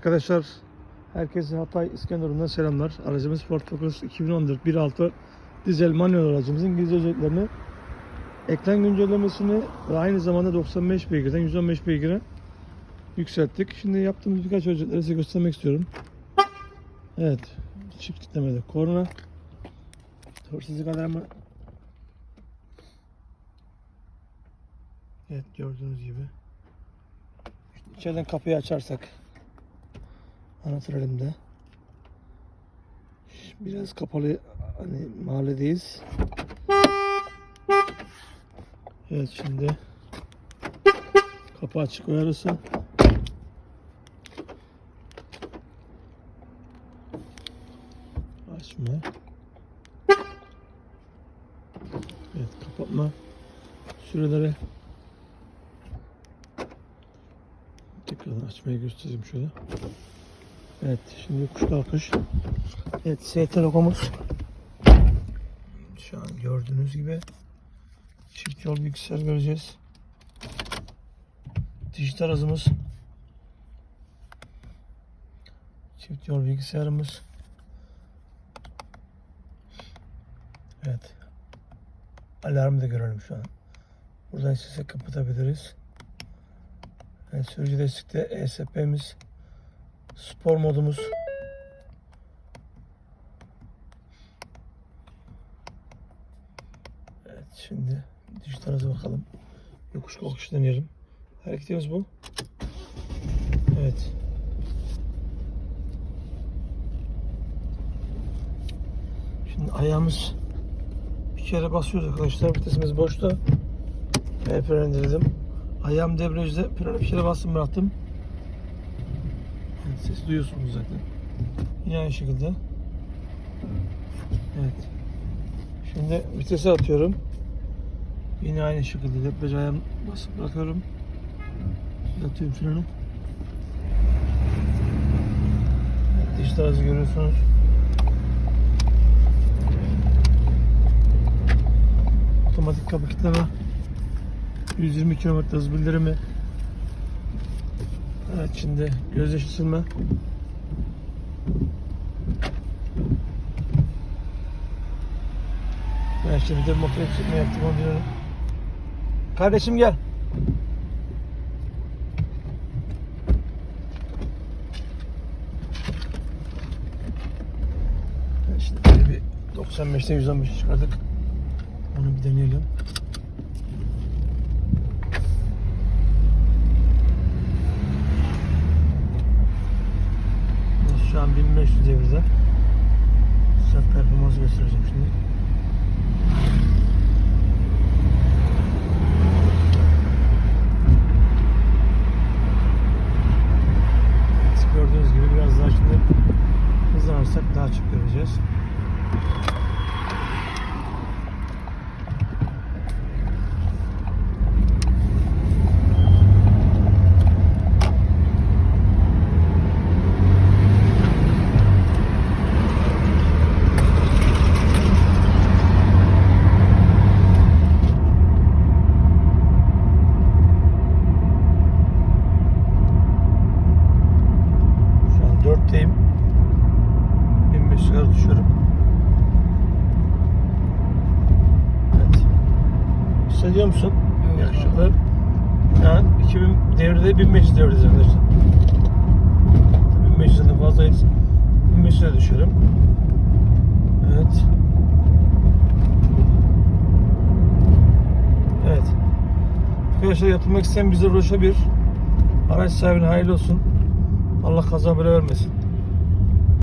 Arkadaşlar herkese Hatay İskenderun'dan selamlar. Aracımız Ford Focus 2014 1.6 dizel manuel aracımızın İngilizce özelliklerini ekran güncellemesini ve aynı zamanda 95 beygirden 115 beygire yükselttik. Şimdi yaptığımız birkaç özellikleri size göstermek istiyorum. Evet. Çift kitlemede korna. Hırsızlık alarmı. Evet gördüğünüz gibi. İçeriden kapıyı açarsak Anahtar elimde. Biraz kapalı hani mahalledeyiz. Evet şimdi kapı açık uyarısı. Açma. Evet kapatma süreleri tekrardan açmayı göstereyim şöyle. Evet şimdi kuş kalkış. Evet ST logomuz. Şu an gördüğünüz gibi çift yol bilgisayar göreceğiz. Dijital hızımız. Çift yol bilgisayarımız. Evet. Alarmı da görelim şu an. Buradan sesi kapatabiliriz. Evet, sürücü destekte ESP'miz. Spor modumuz. Evet şimdi dijital hıza bakalım. Yokuş kalkış deneyelim. Hareketimiz bu. Evet. Şimdi ayağımız bir kere basıyoruz arkadaşlar. Vitesimiz boşta. Ve fren indirdim. Ayağım debriyajda. Freni bir kere bastım bıraktım. Sesi duyuyorsunuz zaten. Yine aynı şekilde. Evet. Şimdi vitese atıyorum. Yine aynı şekilde debriyaj ayağım basıp bırakıyorum. Atıyorum freni. Evet, dijital hızı görüyorsunuz. Otomatik kapı kilitleme. 120 km hız bildirimi. Evet şimdi gözyaşı silme. Ben şimdi de motor yükseltme yaptım onu diyorum. Kardeşim gel. Şimdi bir 95'te 115 çıkardık. Onu bir deneyelim. An 1500 devirde. Size performans göstereceğim şimdi. Gördüğünüz gibi biraz daha şimdi hızlanırsak daha çok göreceğiz. Şu an 4'teyim. 1500 kadar düşüyorum. Evet. Hissediyor musun? Evet. Yakışıklı. Şu an 2000 devirde 1500 devirdeyiz arkadaşlar. 1500'den fazlayız. 1500'e düşüyorum. Evet. Evet. Arkadaşlar yapılmak isteyen bize ulaşabilir. Araç sahibine hayırlı olsun. Allah kaza bela vermesin.